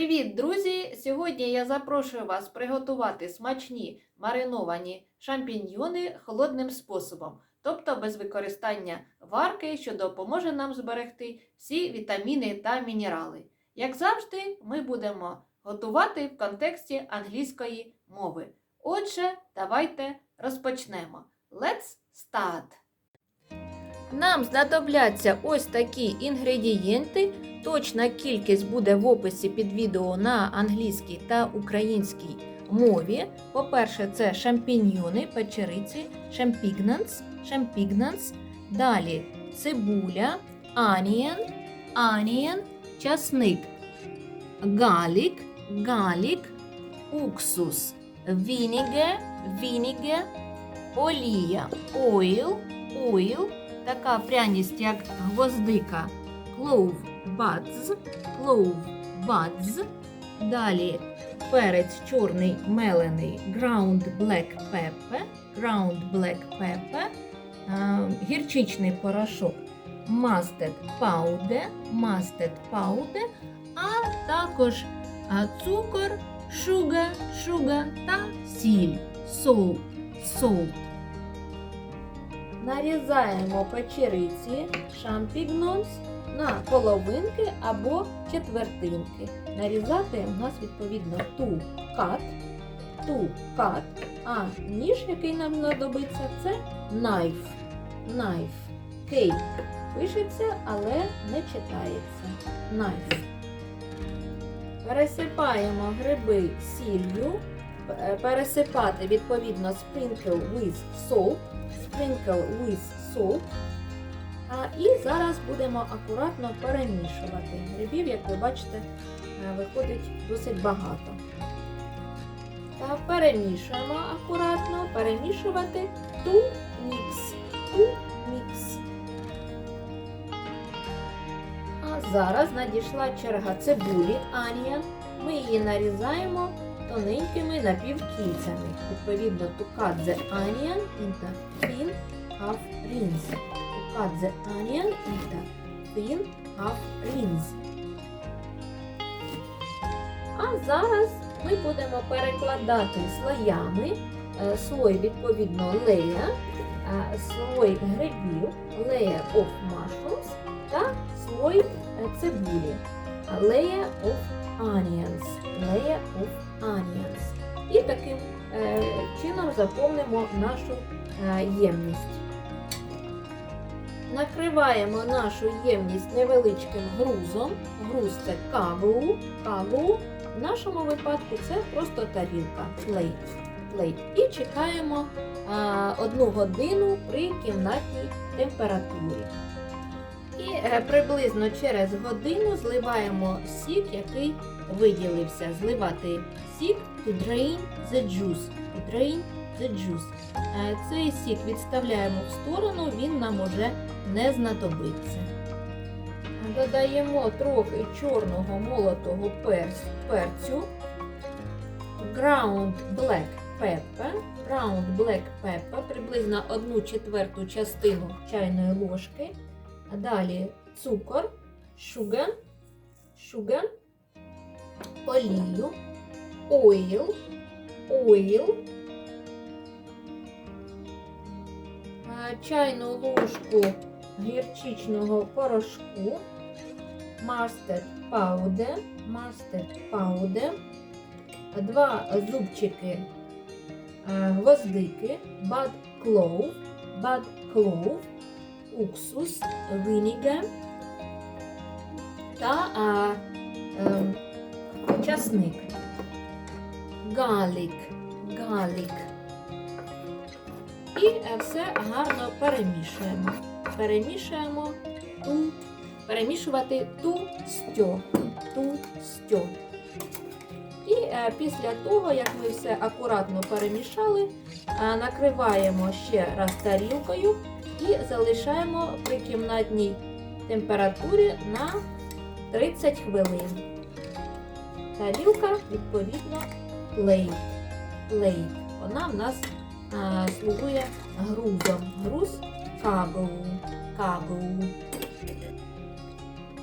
Привіт, друзі! Сьогодні я запрошую вас приготувати смачні мариновані шампіньйони холодним способом, тобто без використання варки, що допоможе нам зберегти всі вітаміни та мінерали. Як завжди, ми будемо готувати в контексті англійської мови. Отже, давайте розпочнемо. Let's start! Нам знадобляться ось такі інгредієнти. Точна кількість буде в описі під відео на англійській та українській мові. По-перше, це шампіньйони, печериці, шампігнанс, шампігнанс. Далі цибуля, анієн, анієн, часник, галік, галік, уксус, вініге, вініге, олія, ойл, ойл, така пряність, як гвоздика, clove buds, clove buds. Далі перець чорний мелений, ground black pepper, ground black pepper, гірчичний порошок, mustard powder, mustard powder, а також цукор, sugar, sugar та сіль, salt, salt. Нарізаємо печериці, шампігнонс на половинки або четвертинки. Нарізати у нас відповідно ту кат, ту кат, а ніж, який нам знадобиться, це knife. Knife. Кейк. Пишеться, але не читається. Knife. Пересипаємо гриби сіллю. Е, Пересипати відповідно sprinkle with salt. Sprinkle with salt. А, і зараз будемо акуратно перемішувати. Грибів, як ви бачите, е, виходить досить багато. Та перемішуємо акуратно, перемішувати ту мікс. Ту мікс. А зараз надійшла черга цибулі аніян. Ми її нарізаємо тоненькими напівкільцями. Відповідно, to cut the onion into thin half rings. To cut the onion into thin. А зараз ми будемо перекладати слоями е, слой відповідно лея, слой грибів, layer of mushrooms та слой е, цибулі, layer of onions, layer of onions. І таким е, чином заповнимо нашу е, ємність. Накриваємо нашу ємність невеличким грузом. Груз це каву. каву. В нашому випадку це просто тарілка плейт. плейт. І чекаємо а, одну годину при кімнатній температурі. І е, приблизно через годину зливаємо сік, який виділився. Зливати сік to drain the juice. To drain the juice. Е, Цей сік відставляємо в сторону, він нам уже не знадобиться. Додаємо трохи чорного молотого перс, перцю, ground black pepper, ground black pepper, приблизно 1 четверту частину чайної ложки. Далі цукор, sugar, sugar, олію, oil, oil, а, чайну ложку гірчичного порошку, mustard powder, mustard powder, два зубчики е, гвоздики, bad clove, bad clove, уксус, vinegar та а, е, часник, garlic, garlic. І е, все гарно перемішуємо. Перемішуємо ту, перемішувати ту стьо, ту стьо. І е, після того, як ми все акуратно перемішали, е, накриваємо ще раз тарілкою і залишаємо при кімнатній температурі на 30 хвилин. Тарілка, відповідно, плейт. плейт. Вона в нас а, слугує грузом. Груз кагоу. кагоу.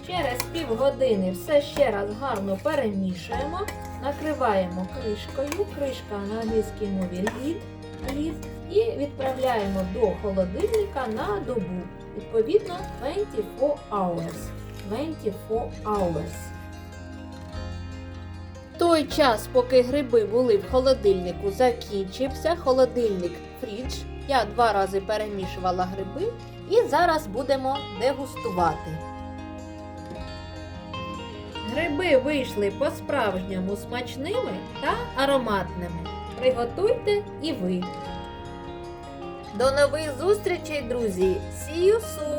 Через півгодини все ще раз гарно перемішуємо, накриваємо кришкою, кришка на англійській мові лід, лід, і відправляємо до холодильника на добу. Відповідно, 24 hours. 24 hours. Той час, поки гриби були в холодильнику, закінчився. Холодильник фрідж. Я два рази перемішувала гриби і зараз будемо дегустувати. Гриби вийшли по-справжньому смачними та ароматними. Приготуйте і ви. До нових зустрічей, друзі! See you soon!